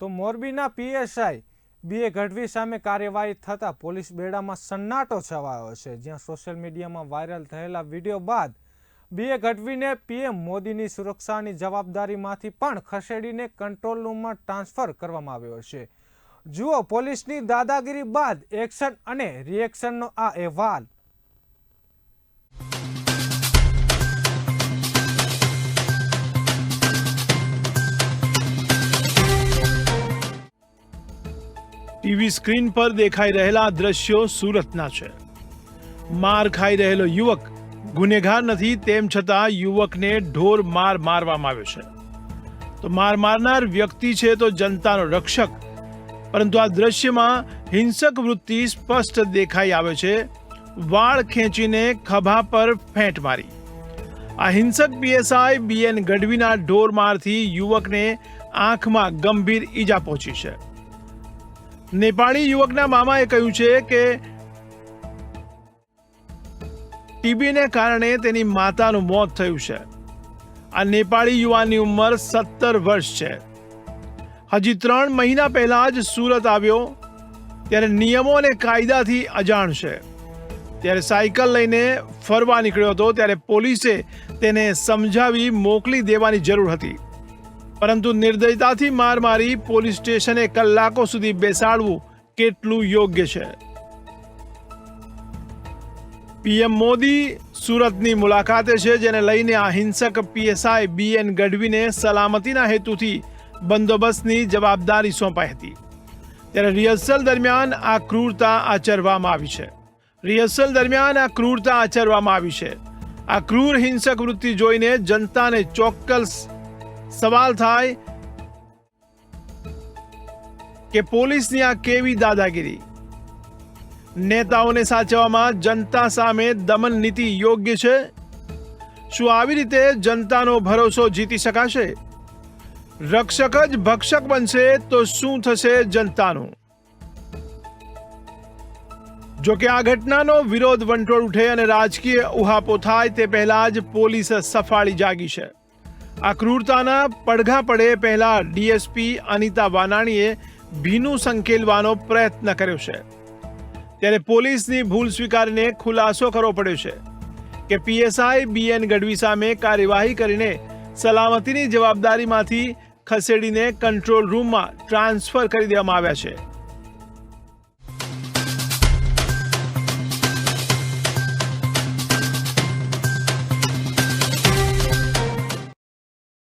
તો મોરબીના PSI BA Gadhvi સામે કાર્યવાહી થતાં પોલીસ બેડામાં સન્નાટો છવાયો છે. જ્યાં સોશિયલ મીડિયામાં વાયરલ થયેલા વીડિયો બાદ બીએ ગઢવીને પીએમ મોદીની સુરક્ષાની જવાબદારીમાંથી પણ ખસેડીને કંટ્રોલ રૂમમાં ટ્રાન્સફર કરવામાં આવ્યો છે. જુઓ, પોલીસની દાદાગીરી બાદ એક્શન અને રિએક્શનનો આ અહેવાલ. ટીવી સ્ક્રીન પર દેખાઈ રહેલા દ્રશ્યો સુરતના છે. માર ખાઈ રહેલો યુવક ગુનેગાર નથી, તેમ છતાં યુવકને ઢોર માર મારવામાં આવ્યો છે. તો માર મારનાર વ્યક્તિ છે તો જનતાનો રક્ષક. પરંતુ આ દ્રશ્યમાં હિંસક વૃત્તિ સ્પષ્ટ દેખાઈ આવે છે. વાળ ખેંચીને ખભા પર ફેંટ મારી. આ હિંસક પીએસઆઈ બીએન ગઢવીના ઢોર મારથી યુવકને આંખમાં ગંભીર ઈજા પહોંચી છે. નેપાળી યુવકના મામાએ કહ્યું છે કે ટીબીને કારણે તેની માતાનું મોત થયું છે. આ નેપાળી યુવાનની ઉંમર સત્તર વર્ષ છે. હજી ત્રણ મહિના પહેલા જ સુરત આવ્યો, ત્યારે નિયમો અને કાયદાથી અજાણ છે. ત્યારે સાયકલ લઈને ફરવા નીકળ્યો હતો, ત્યારે પોલીસે તેને સમજાવી મોકલી દેવાની જરૂર હતી. પરંતુ નિર્દયતાથી માર મારી પોલીસ સ્ટેશને કલાકો સુધી બેસાડવું કેટલું યોગ્ય છે? પીએમ મોદી સુરતની મુલાકાતે છે, જેને લઈને આ હિંસક પીએસઆઈ બીએન ગઢવીને સલામતીના હેતુથી બંદોબસ્તની જવાબદારી સોંપાઈ હતી. ત્યારે રિહર્સલ દરમિયાન આ ક્રૂરતા આચરવામાં આવી છે. રિહર્સલ દરમિયાન આ ક્રૂરતા આચરવામાં આવી છે. આ ક્રૂર હિંસક વૃત્તિ જોઈને જનતાને ચોક્કસ સવાલ થાય કે પોલીસની આ કેવી દાદાગીરી? નેતાઓને સાચવવામાં જનતા સામે દમન નીતિ યોગ્ય છે? શું આવી રીતે જનતાનો ભરોસો જીતી શકાશે? રક્ષક જ ભક્ષક બનશે તો શું થશે જનતાનું? જોકે આ ઘટનાનો વિરોધ વંટોળ ઉઠે અને રાજકીય ઉહાપો થાય તે પહેલા જ પોલીસ સફાળી જાગી છે. આ પડઘા પડે પહેલા ડીએસપી અનિતા વાનાણીએ ભીનું સંકેલવાનો પ્રયત્ન કર્યો છે. ત્યારે પોલીસની ભૂલ સ્વીકારીને ખુલાસો કરવો પડ્યો છે કે પીએસઆઈ બીએન ગઢવી સામે કાર્યવાહી કરીને સલામતીની જવાબદારીમાંથી ખસેડીને કંટ્રોલ રૂમમાં ટ્રાન્સફર કરી દેવામાં આવ્યા છે.